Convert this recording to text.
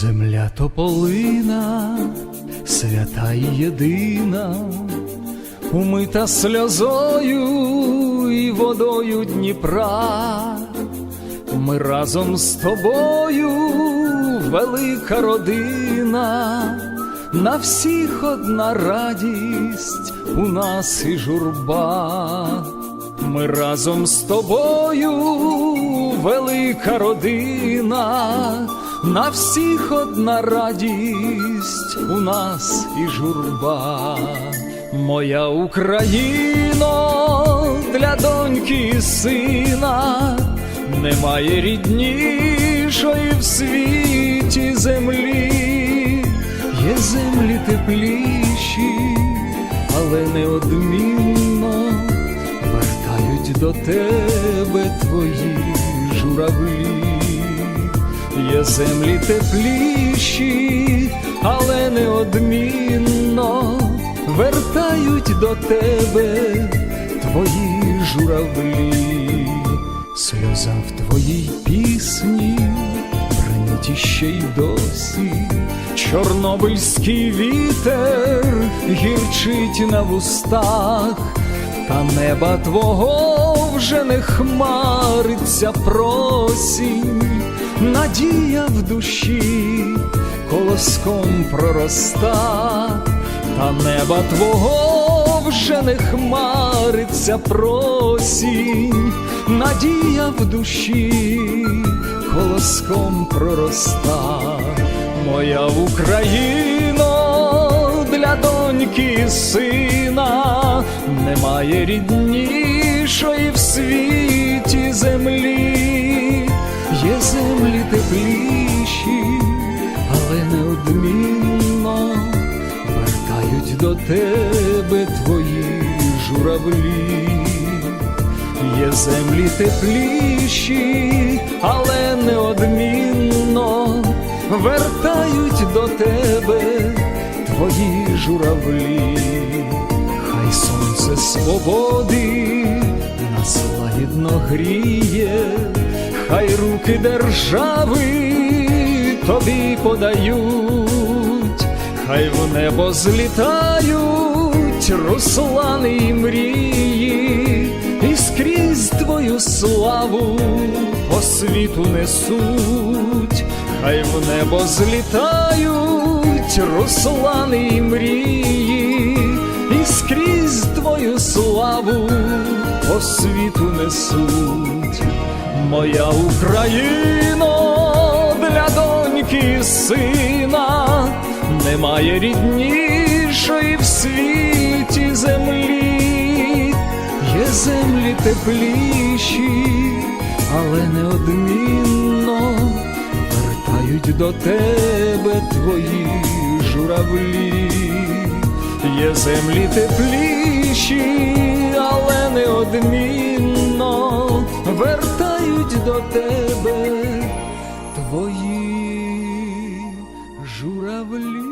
Земля тополина, свята й єдина, умита сльозою і водою Дніпра. Ми разом з тобою, велика родина, на всіх одна радість, у нас і журба. Ми разом з тобою, велика родина, на всіх одна радість, у нас і журба. Моя Україно для доньки і сина, немає ріднішої в світі землі, є землі тепліші, але неодмінно вертають до тебе твої журавлі, є землі тепліші, але неодмінно вертають до тебе твої журавлі, сльоза в твоїй пісні бринить іще й досі. Чорнобильський вітер гірчить на вустах, та неба твого вже не хмариться просінь, надія в душі колоском пророста, та неба твого вже не хмариться просінь, надія в душі колоском пророста, моя Україно для доньки сина. Немає ріднішої в світі землі, є землі тепліші, але неодмінно вертають до тебе твої журавлі, є землі тепліші, але неодмінно вертають до тебе твої журавлі, хай сонце свободи нас лагідно гріє, хай руки держави тобі подають, хай в небо злітають руслани і мрії, і скрізь твою славу по світу несуть, хай в небо злітають руслани і мрії, і скрізь твою славу по світу несуть, моя Україно для доньки сина. Немає ріднішої в світі землі, є землі тепліші, але неодмінно вертають до тебе твої журавлі, є землі тепліші, але неодмінно Літають до тебе твої журавлі.